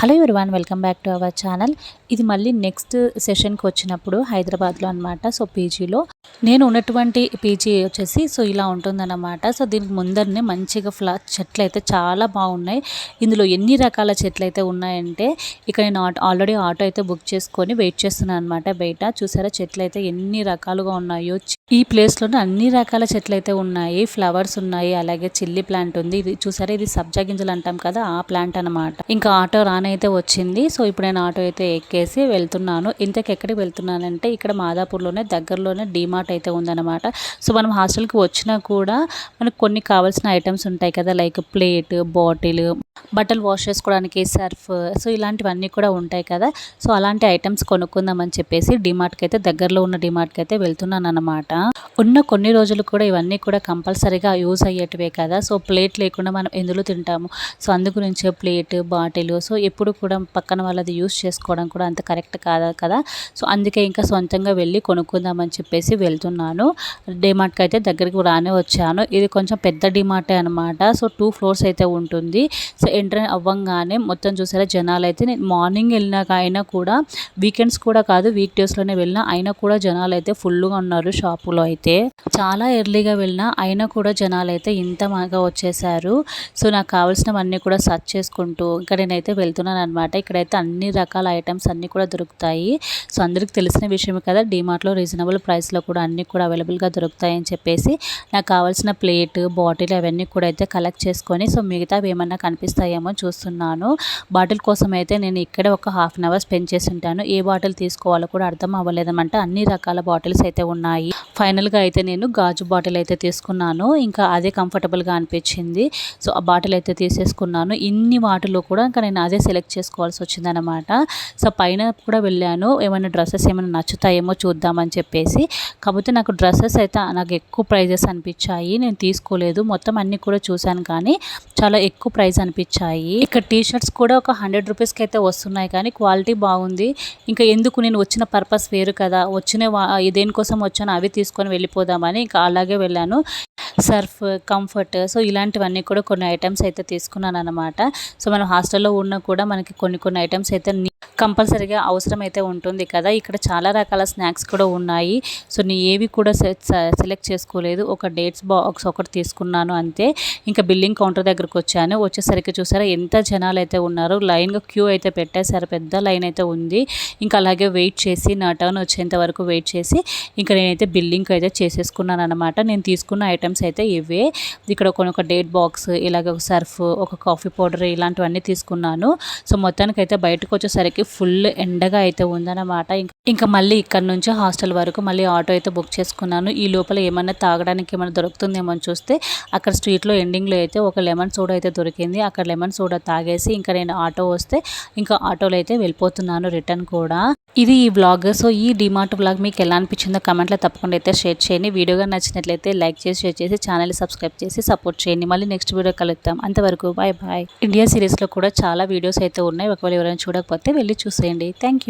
Hello everyone welcome back to our channel. ఇది మళ్ళీ next సెషన్కి వచ్చినప్పుడు హైదరాబాద్లో అనమాట సో పీజీలో నేను ఉన్నటువంటి పీజీ వచ్చేసి సో ఇలా ఉంటుందన్నమాట. సో దీనికి ముందరనే మంచిగా ఫ్లా చెట్లు అయితే చాలా బాగున్నాయి. ఇందులో ఎన్ని రకాల చెట్లు అయితే ఉన్నాయంటే ఇక్కడ నేను ఆటో ఆల్రెడీ ఆటో అయితే బుక్ చేసుకొని వెయిట్ చేస్తున్నాను అనమాట బయట. చూసారా చెట్లు అయితే ఎన్ని రకాలుగా ఉన్నాయో. ఈ ప్లేస్లోనే అన్ని రకాల చెట్లు అయితే ఉన్నాయి. ఫ్లవర్స్ ఉన్నాయి అలాగే చిల్లీ ప్లాంట్ ఉంది. ఇది చూసారా ఇది సబ్జా గింజలు అంటాం కదా ఆ ప్లాంట్ అనమాట ఇంకా ఆటో రాని అయితే వచ్చింది. సో ఇప్పుడు నేను ఆటో అయితే ఎక్కేసి వెళ్తున్నాను. ఇంతకు ఎక్కడికి వెళ్తున్నానంటే ఇక్కడ మాదాపూర్లోనే దగ్గరలోనే డీమార్ట్ అయితే ఉందన్నమాట. సో మనం హాస్టల్కి వచ్చినా కూడా మనకు కొన్ని కావాల్సిన ఐటమ్స్ ఉంటాయి కదా లైక్ ప్లేట్ బాటిల్ బట్టలు వాష్ చేసుకోవడానికి సర్ఫ్ సో ఇలాంటివన్నీ కూడా ఉంటాయి కదా. సో అలాంటి ఐటమ్స్ కొనుక్కుందామని చెప్పేసి డిమార్ట్కి అయితే దగ్గరలో ఉన్న డిమార్ట్కి అయితే వెళ్తున్నాను అనమాట ఉన్న కొన్ని రోజులు కూడా ఇవన్నీ కూడా కంపల్సరీగా యూజ్ అయ్యేటివే కదా. సో ప్లేట్ లేకుండా మనం ఎందులో తింటాము? సో అందు గురించే ప్లేట్ బాటిల్ సో ఎప్పుడు కూడా పక్కన వాళ్ళది యూస్ చేసుకోవడం కూడా అంత కరెక్ట్ కాదు కదా? సో అందుకే ఇంకా సొంతంగా వెళ్ళి కొనుక్కుందామని చెప్పేసి వెళ్తున్నాను. డిమార్ట్కి అయితే దగ్గరికి రానే వచ్చాను. ఇది కొంచెం పెద్ద డిమార్టే అనమాట సో టూ ఫ్లోర్స్ అయితే ఉంటుంది. సో ఎంటర్ అవ్వంగానే మొత్తం చూసారా జనాలు అయితే నేను మార్నింగ్ వెళ్ళినాక అయినా కూడా వీకెండ్స్ కూడా కాదు వీక్ డేస్లోనే వెళ్ళినా అయినా కూడా జనాలు అయితే ఫుల్గా ఉన్నారు షాపులో అయితే. చాలా ఎర్లీగా వెళ్ళినా అయినా కూడా జనాలు అయితే ఇంత బాగా వచ్చేసారు. సో నాకు కావాల్సినవన్నీ కూడా సర్చ్ చేసుకుంటూ ఇంకా నేనైతే వెళ్తున్నాను అనమాట ఇక్కడైతే అన్ని రకాల ఐటమ్స్ అన్నీ కూడా దొరుకుతాయి. సో అందరికి తెలిసిన విషయమే కదా డిమార్ట్లో రీజనబుల్ ప్రైస్లో కూడా అన్నీ కూడా అవైలబుల్గా దొరుకుతాయని చెప్పేసి నాకు కావాల్సిన ప్లేట్ బాటిల్ అవన్నీ కూడా అయితే కలెక్ట్ చేసుకొని సో మిగతావి ఏమన్నా కనిపిస్తాయేమో చూస్తున్నాను. బాటిల్ కోసం అయితే నేను ఇక్కడే ఒక హాఫ్ అన్ అవర్ స్పెండ్ చేసి ఉంటాను. ఏ బాటిల్ తీసుకోవాలో కూడా అర్థం అవ్వలేదన్నమాట. అన్ని రకాల బాటిల్స్ అయితే ఉన్నాయి. ఫైనల్గా అయితే నేను గాజు బాటిల్ అయితే తీసుకున్నాను. ఇంకా అదే కంఫర్టబుల్గా అనిపించింది. సో ఆ బాటిల్ అయితే తీసేసుకున్నాను. ఇన్ని వాటిలో కూడా ఇంకా నేను అదే సెలెక్ట్ చేసుకోవాల్సి వచ్చిందనమాట సో పైన కూడా వెళ్ళాను. ఏమైనా డ్రెస్సెస్ ఏమైనా నచ్చుతాయేమో చూద్దామని చెప్పేసి. కాకపోతే నాకు డ్రెస్సెస్ అయితే నాకు ఎక్కువ ప్రైజెస్ అనిపించాయి. నేను తీసుకోలేదు. మొత్తం అన్నీ కూడా చూశాను కానీ చాలా ఎక్కువ ప్రైస్ అనిపించాయి. ఇక్కడ టీ షర్ట్స్ కూడా ఒక హండ్రెడ్ రూపీస్కి అయితే వస్తున్నాయి కానీ క్వాలిటీ బాగుంది. ఇంకా ఎందుకు నేను వచ్చిన పర్పస్ వేరు కదా. వచ్చిన దేనికోసం వచ్చాను అవి తీసుకొని వెళ్ళిపోదామని ఇంకా అలాగే వెళ్ళాను. సర్ఫ్ కంఫర్ట్ సో ఇలాంటివన్నీ కూడా కొన్ని ఐటమ్స్ అయితే తీసుకున్నాను అనమాట సో మనం హాస్టల్లో ఉన్న కూడా మనకి కొన్ని కొన్ని ఐటమ్స్ అయితే కంపల్సరీగా అవసరం అయితే ఉంటుంది కదా. ఇక్కడ చాలా రకాల స్నాక్స్ కూడా ఉన్నాయి. సో నేను ఏవి కూడా సెలెక్ట్ చేసుకోలేదు. ఒక డేట్స్ బాక్స్ ఒకటి తీసుకున్నాను అంతే. ఇంకా బిల్లింగ్ కౌంటర్ దగ్గరకు వచ్చాను. వచ్చేసరికి చూసారా ఎంత జనాలు అయితే ఉన్నారు. లైన్గా క్యూ అయితే పెట్టేశారు. పెద్ద లైన్ అయితే ఉంది. ఇంకా అలాగే వెయిట్ చేసి నా టర్న్ వచ్చేంత వరకు వెయిట్ చేసి ఇంకా నేనైతే బిల్లింగ్ అయితే చేసేసుకున్నాను అనమాట నేను తీసుకున్న ఐటమ్స్ అయితే ఇవే. ఇక్కడ ఒక డేట్ బాక్స్ ఇలాగ ఒక సర్ఫ్ ఒక కాఫీ పౌడర్ ఇలాంటివన్నీ తీసుకున్నాను. సో మొత్తానికి అయితే బయటకు వచ్చేసరికి ఫుల్ ఎండగా అయితే ఉందన్నమాట. ఇంకా మళ్ళీ ఇక్కడ నుంచి హాస్టల్ వరకు మళ్ళీ ఆటో అయితే బుక్ చేసుకున్నాను. ఈ లోపల ఏమైనా తాగడానికి ఏమైనా దొరుకుతుందేమో అని చూస్తే అక్కడ స్ట్రీట్లో ఎండింగ్లో అయితే ఒక లెమన్ సోడా అయితే దొరికింది. అక్కడ లెమన్ సోడా తాగేసి ఇంకా నేను ఆటో వస్తే ఇంకా ఆటోలో అయితే వెళ్ళిపోతున్నాను రిటర్న్ కూడా. ఇది ఈ బ్లాగ్ సో ఈ డిమార్ట్ బ్లాగ్ మీకు ఎలా అనిపించిందో కమెంట్లో తప్పకుండా అయితే షేర్ చేయండి. వీడియోగా నచ్చినట్లయితే లైక్ చేసి షేర్ చేసి ఛానల్ సబ్స్క్రైబ్ చేసి సపోర్ట్ చేయండి. మళ్ళీ నెక్స్ట్ వీడియో కలుద్దాం. అంతవరకు బాయ్ బాయ్ ఇండియా సిరీస్లో కూడా చాలా వీడియోస్ అయితే ఉన్నాయి. ఒకవేళ ఎవరైనా చూడకపోతే వెళ్ళి చూసేయండి. థ్యాంక్